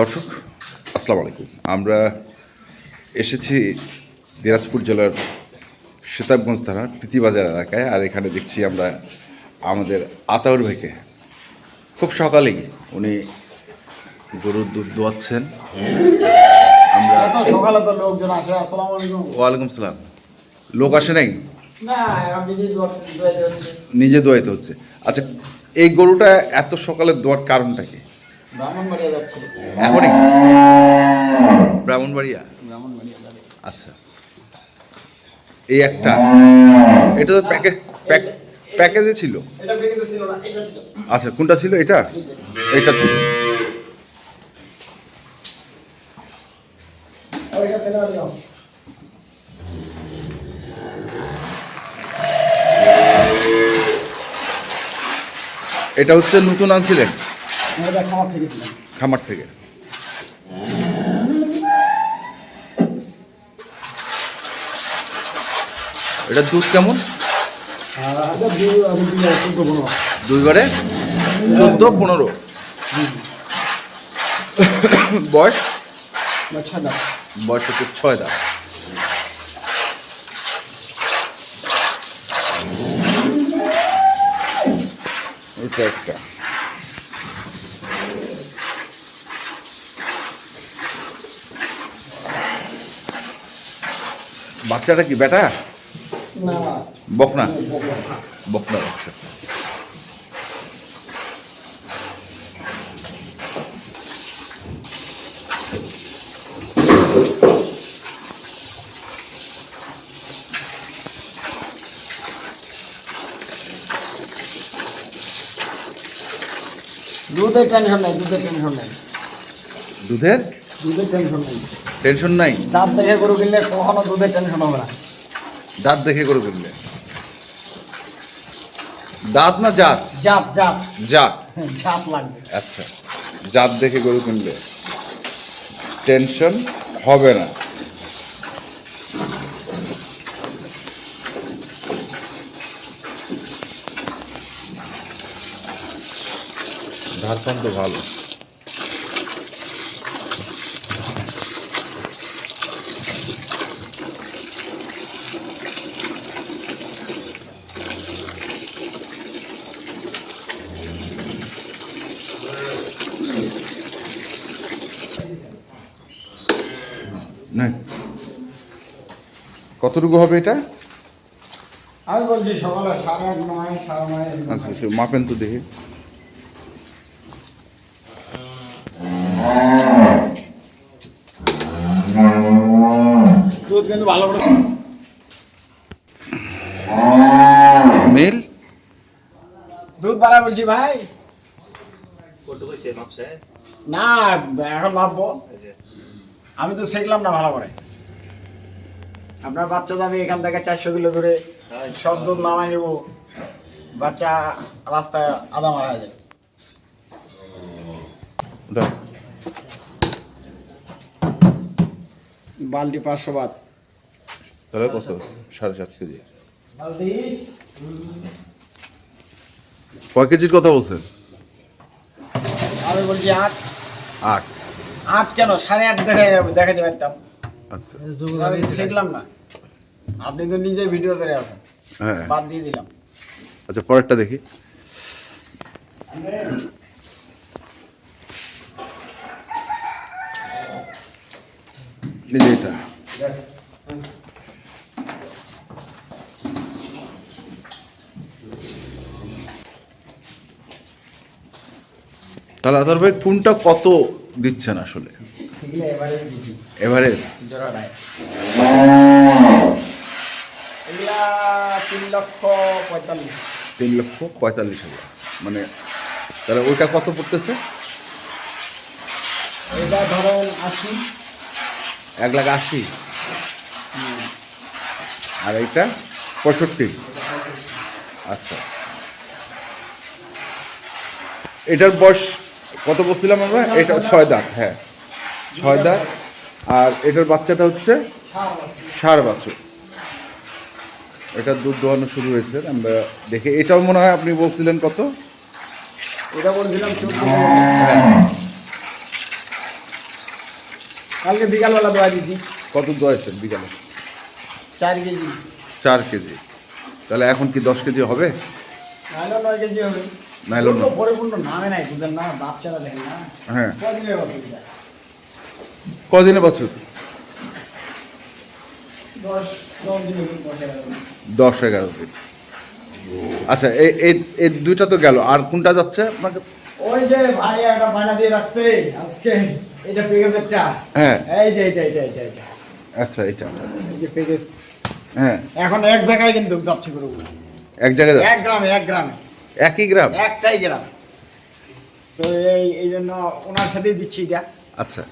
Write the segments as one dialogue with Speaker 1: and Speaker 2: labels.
Speaker 1: দর্শক আসসালামু আলাইকুম। আমরা এসেছি দিনাজপুর জেলার সিতাবগঞ্জ থানার প্রীতিবাজার এলাকায় আর এখানে দেখছি আমরা আমাদের আতাউর ভাইকে। খুব সকালেই উনি গরুর দুধ দোয়াচ্ছেন। আমরা
Speaker 2: সকালে তো লোকজন আসে আসসালামু আলাইকুম।
Speaker 1: ওয়ালাইকুম সালাম। লোক আসে নাই। নিজে দোয়াইতে হচ্ছে। আচ্ছা এই গরুটা এত সকালে দোয়ার কারণটা কি?
Speaker 2: ব্রাহ্মণবাড়িয়া যাচ্ছে।
Speaker 1: এখনই? ব্রাহ্মণবাড়িয়া?
Speaker 2: ব্রাহ্মণবাড়িয়া
Speaker 1: আচ্ছা। এই একটা। এটা তো প্যাকে প্যাক প্যাকেজে
Speaker 2: প্যাকেজে ছিল
Speaker 1: আচ্ছা কোনটা ছিল এটা? এটা ছিল।
Speaker 2: এটা
Speaker 1: হচ্ছে নতুন আনছিলেন?
Speaker 2: খামার থেকে
Speaker 1: খামার থেকে। এটা দুধ কেমন? দুইবারে? চোদ্দ পনেরো। বয়স? বয়স হচ্ছে ছয় দাম এটা একটা। বাচ্চাটা কি বেটা?
Speaker 2: না।
Speaker 1: বকনা? বকনা বাচ্চা।
Speaker 2: দুধের টেনশন নাই দুধের টেনশন নাই।
Speaker 1: দুধের?
Speaker 2: দুধের টেনশন নাই।
Speaker 1: টেনশন নাই?
Speaker 2: দাঁত দেখে গরু কিনলে কখনো দুধের টেনশন হবে না।
Speaker 1: দাঁত দেখে গরু কিনলে। দাঁত না জাত?
Speaker 2: জাত জাত।
Speaker 1: জাত।
Speaker 2: জাত লাগবে।
Speaker 1: আচ্ছা জাত দেখে গরু কিনলে টেনশন হবে না। ঝাড়খণ্ড তো ভালো। না কতটুকু হবে এটা?
Speaker 2: আমি বলছি সকালে সাড়ে আট নয় সাড়ে নয়
Speaker 1: আচ্ছা মাপেন তো দেখি।
Speaker 2: দুধ কিন্তু ভালো করে
Speaker 1: মেল?
Speaker 2: দুধ বাড়া বলছি ভাই।
Speaker 3: কত কইছে মাপছে
Speaker 2: না এখন ভাববো আমি তো শিখলাম না ভালো করে আপনার বাচ্চা যাবে এখান থেকে চারশো কিলো ধরে সব দুধ নামাই নেব। বাচ্চা রাস্তায় আদা মারা যায়। বালতি পাঁচশো বাদ।
Speaker 1: তাহলে কত? সাড়ে সাত কেজি। কয় কেজির কথা বলছেন?
Speaker 2: আমি বলছি আট।
Speaker 1: আট।
Speaker 2: আট কেন? সাড়ে আট দেখা যাবে দেখাতে পারতাম।
Speaker 1: আচ্ছা।
Speaker 2: আমি শিখলাম না। আপনি তো নিজে ভিডিও করে আছেন।
Speaker 1: হ্যাঁ।
Speaker 2: বাদ দিয়ে দিলাম।
Speaker 1: আচ্ছা পরেরটা দেখি। এটা। তাহলে আদার ভাই কোনটা কত দিচ্ছেন আসলে। এভারেজ
Speaker 2: তিন লক্ষ পঁয়তাল্লিশ।
Speaker 1: তিন লক্ষ পঁয়তাল্লিশ হাজার। মানে তাহলে ওইটা কত পড়তেছে?
Speaker 2: এটা ধরেন আশি।
Speaker 1: এক লাখ আশি। আর এইটা পঁয়ষট্টি। আচ্ছা। এটার বয়স কত বলছিলাম আমরা? এটা ছয় দাঁত হ্যাঁ। ছয় দাঁত। আর এটার বাচ্চাটা হচ্ছে ষাঁড় বাছুর। এটার দুধ দোয়ানো শুরু হয়েছে আমরা দেখে। এটাও মনে হয় আপনি বলছিলেন কত?
Speaker 2: এটা বলছিলাম
Speaker 1: হ্যাঁ।
Speaker 2: কালকে বিকালবেলা দোয়া দিছি।
Speaker 1: কত দোয়াইছেন বিকালে?
Speaker 2: চার কেজি।
Speaker 1: চার কেজি। তাহলে এখন কি দশ কেজি হবে?
Speaker 2: নয় কেজি হবে।
Speaker 1: নাইলন
Speaker 2: তো পরিপূর্ণ নামে নাই বুঝলেন না? বাচ্চারা দেখেন না?
Speaker 1: হ্যাঁ।
Speaker 2: কদিনের বাচ্চা
Speaker 1: কদিনে বছর?
Speaker 2: দশ
Speaker 1: এগারো দিন। আচ্ছা এই এই দুইটা তো গেল। আর কোনটা যাচ্ছে? আপনাকে
Speaker 2: ওই যে ভাই একটা বায়না দিয়ে রাখছে আজকে এটা প্যাকেজেরটা
Speaker 1: হ্যাঁ।
Speaker 2: এই যে এটা এটা এটা এটা
Speaker 1: আচ্ছা এটা
Speaker 2: এই যে প্যাকেজ
Speaker 1: হ্যাঁ।
Speaker 2: এখন এক জায়গায় কিন্তু যাচ্ছে গরু।
Speaker 1: এক জায়গায়
Speaker 2: এক গ্রামে এক গ্রামে।
Speaker 1: একই গ্রাম?
Speaker 2: একটাই গ্রাম। তো এই এই জন্য ওনার সাথেই দিচ্ছি এটা।
Speaker 1: আচ্ছা।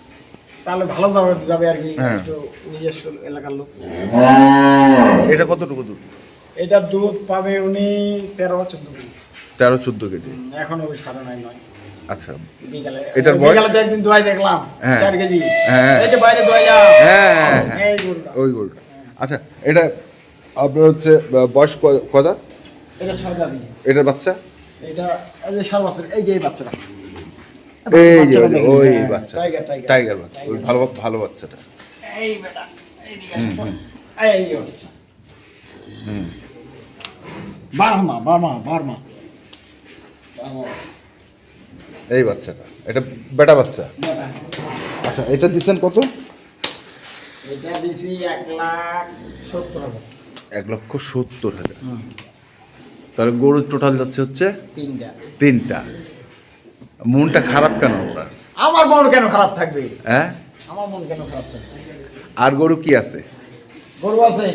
Speaker 2: তাহলে ভালো যাবে যাবে আর কি
Speaker 1: হ্যাঁ।
Speaker 2: একটু নিজস্ব এলাকার লোক।
Speaker 1: এটা কতটুকু দুধ?
Speaker 2: এটা দুধ পাবে উনি তেরো চোদ্দ কেজি।
Speaker 1: তেরো চোদ্দ কেজি।
Speaker 2: এখন ওই সাড়ে নয় নয়।
Speaker 1: আচ্ছা। এটার বয়স?
Speaker 2: বিকালে তো একদিন দোয়াই দেখলাম। চার কেজি।
Speaker 1: হ্যাঁ।
Speaker 2: এই যে বাইরে দোয়াই
Speaker 1: হ্যাঁ।
Speaker 2: এই গরুটা।
Speaker 1: ওই গরুটা। এটা আপনার হচ্ছে বয়স ক- কদা
Speaker 2: এটা ছয়
Speaker 1: এটার বাচ্চা?
Speaker 2: এটা এই যে সার বছর এই যে এই বাচ্চাটা।
Speaker 1: এই যে ওই-
Speaker 2: হ্যাঁ,
Speaker 1: বাচ্চা।
Speaker 2: টাইগার টাইগার
Speaker 1: টাইগার বাচ্চা ওই ভালো ভালো বাচ্চাটা।
Speaker 2: এই বেটা এই
Speaker 1: হুম,
Speaker 2: এই বাচ্চা।
Speaker 1: হুম।
Speaker 2: বারমা বারমা বারমা। বারমা
Speaker 1: এই বাচ্চাটা এটা বেটা বাচ্চা? আচ্ছা এটা দিচ্ছেন কত?
Speaker 2: এটা দিছি এক লাখ সত্তর হাজার।
Speaker 1: এক লক্ষ সত্তর হাজার। তাহলে গরুর টোটাল যাচ্ছে হচ্ছে
Speaker 2: তিনটা।
Speaker 1: তিনটা। মনটা খারাপ কেন আপনার?
Speaker 2: আমার মন কেন খারাপ থাকবে?
Speaker 1: হ্যাঁ?
Speaker 2: আমার মন কেন খারাপ থাকবে?
Speaker 1: আর গরু কি আছে?
Speaker 2: গরু আছে।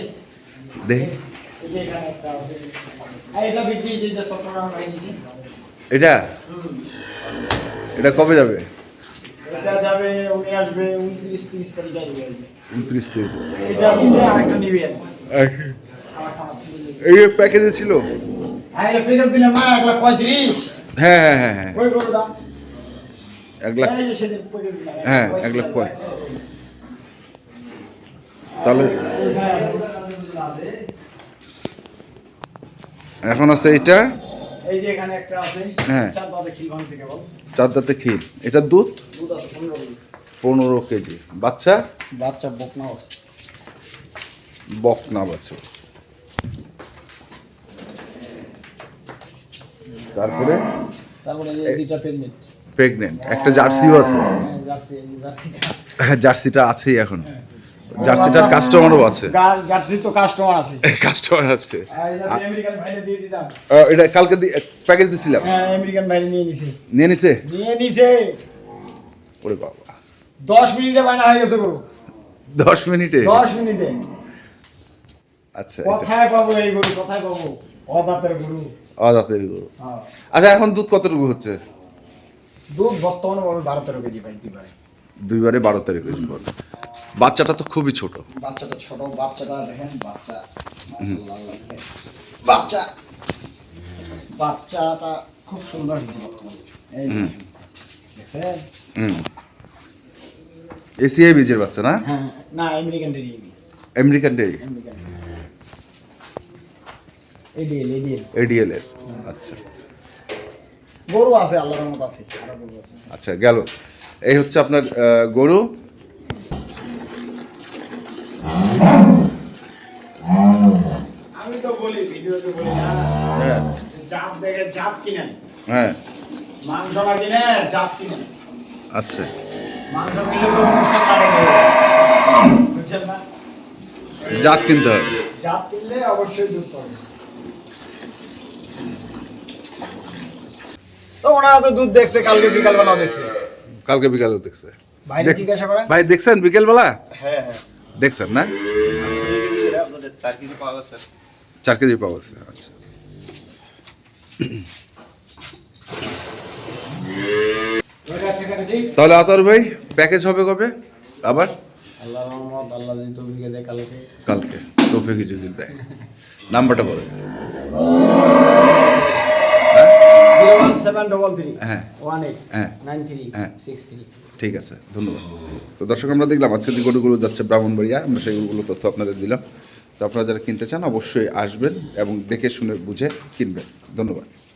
Speaker 1: দেখি।
Speaker 2: এটা এটা
Speaker 1: কবে যাবে?
Speaker 2: এটা যাবে উনি আসবে উনত্রিশ তিরিশ তারিখে
Speaker 1: উনত্রিশ তারিখ
Speaker 2: এটা আরেকটা নিবে আমার খামার থেকে নিবে।
Speaker 1: এই প্যাকেজে ছিল?
Speaker 2: এক লাখ পঁয়ত্রিশ।
Speaker 1: হ্যাঁ হ্যাঁ হ্যাঁ হ্যাঁ।
Speaker 2: গরুটা
Speaker 1: লাখ হ্যাঁ, লাখ। তাহলে এখন আছে এটা
Speaker 2: এই যে এখানে একটা আছে।
Speaker 1: হ্যাঁ।
Speaker 2: চার দাঁতে খিল ভাঙছে কেবল।
Speaker 1: চার দাঁতে ক্ষীর এটা দুধ?
Speaker 2: দুধ আছে পনেরো কেজি।
Speaker 1: বাচ্চা?
Speaker 2: বাচ্চা বকনা আছে।
Speaker 1: বকনা বাছুর তারপরে
Speaker 2: তারপরে এই দুইটা প্রেগনেন্ট
Speaker 1: প্রেগনেন্ট একটা জার্সিও আছে।
Speaker 2: হ্যাঁ জার্সি এই যে জার্সি।
Speaker 1: হ্যাঁ জার্সিটা আছেই এখন। জার্সিটার কাস্টমারও আছে।
Speaker 2: জার্সি তো কাস্টমার আছে।
Speaker 1: কাস্টমার আছে।
Speaker 2: এটা
Speaker 1: কালকে প্যাকেজ দিছিলাম।
Speaker 2: হ্যাঁ আমেরিকান ভাইরে নিয়ে নিছে।
Speaker 1: নিয়ে নিছে?
Speaker 2: নিয়ে নিছে।
Speaker 1: ওরে বাবা।
Speaker 2: দশ মিনিটে বায়না হয়ে গেছে গরু
Speaker 1: দশ মিনিটে?
Speaker 2: দশ মিনিটে।
Speaker 1: আচ্ছা
Speaker 2: কোথায় পাবো এই গরু কোথায় পাবো অদাতের গরু।
Speaker 1: অজাতের গরু।
Speaker 2: হ্যাঁ।
Speaker 1: আচ্ছা এখন দুধ কতটুকু হচ্ছে?
Speaker 2: দুধ বর্তমানে বারো তেরো কেজি পাই দুবারে
Speaker 1: দুইবারে বারো তারিখ করে বাচ্চাটা তো খুবই ছোট।
Speaker 2: বাচ্চাটা ছোট বাচ্চাটা দেখেন বাচ্চা। বাচ্চা। বাচ্চাটা খুব সুন্দর হয়েছে বর্তমানে। এই। দেখেন।
Speaker 1: এসিআই বীজের বাচ্চা না?
Speaker 2: হ্যাঁ না আমেরিকান ডেরি
Speaker 1: আমেরিকান ডে
Speaker 2: আমেরিকান এডিএল এডিএল।
Speaker 1: এডিএল এর আচ্ছা।
Speaker 2: গরু আছে আল্লাহর রহমত আছে আরও গরু আছে।
Speaker 1: আচ্ছা গেল। এই হচ্ছে আপনার গরু।
Speaker 2: আমি তো বলি ভিডিওতে বলি না।
Speaker 1: হ্যাঁ।
Speaker 2: জাত দেখে জাত কিনেন।
Speaker 1: হ্যাঁ।
Speaker 2: মাংস না কিনে জাত কিনেন।
Speaker 1: আচ্ছা।
Speaker 2: মাংস কিনলে তো অনুষ্ঠান না হবে। বুঝছেন না?
Speaker 1: জাত কিনতে হবে।
Speaker 2: জাত কিনলে অবশ্যই দুধ পাবে তো ওনারা তো দুধ দেখছে কালকে বিকালবেলা দেখছে।
Speaker 1: কালকে বিকালে দেখছে।
Speaker 2: জিজ্ঞাসা করেন।
Speaker 1: ভাই দেখছেন বিকেলবেলা?
Speaker 2: হ্যাঁ হ্যাঁ।
Speaker 1: দেখছেন না?
Speaker 3: চার কেজি পাওয়া গেছে।
Speaker 1: চার কেজি পাওয়া গেছে আচ্ছা। তাহলে আতর ভাই প্যাকেজ হবে কবে? আবার?
Speaker 2: আল্লাহ রহমত আল্লাহ যদি তৌফিকে দেয় কালকে।
Speaker 1: কালকে। তৌফিক যদি দেয়। নাম্বারটা বলে ঠিক আছে ধন্যবাদ। তো দর্শক আমরা দেখলাম আজকে যে গরুগুলো যাচ্ছে ব্রাহ্মণবাড়িয়া আমরা সেইগুলো তথ্য আপনাদের দিলাম। তো আপনারা যারা কিনতে চান অবশ্যই আসবেন এবং দেখে শুনে বুঝে কিনবেন। ধন্যবাদ।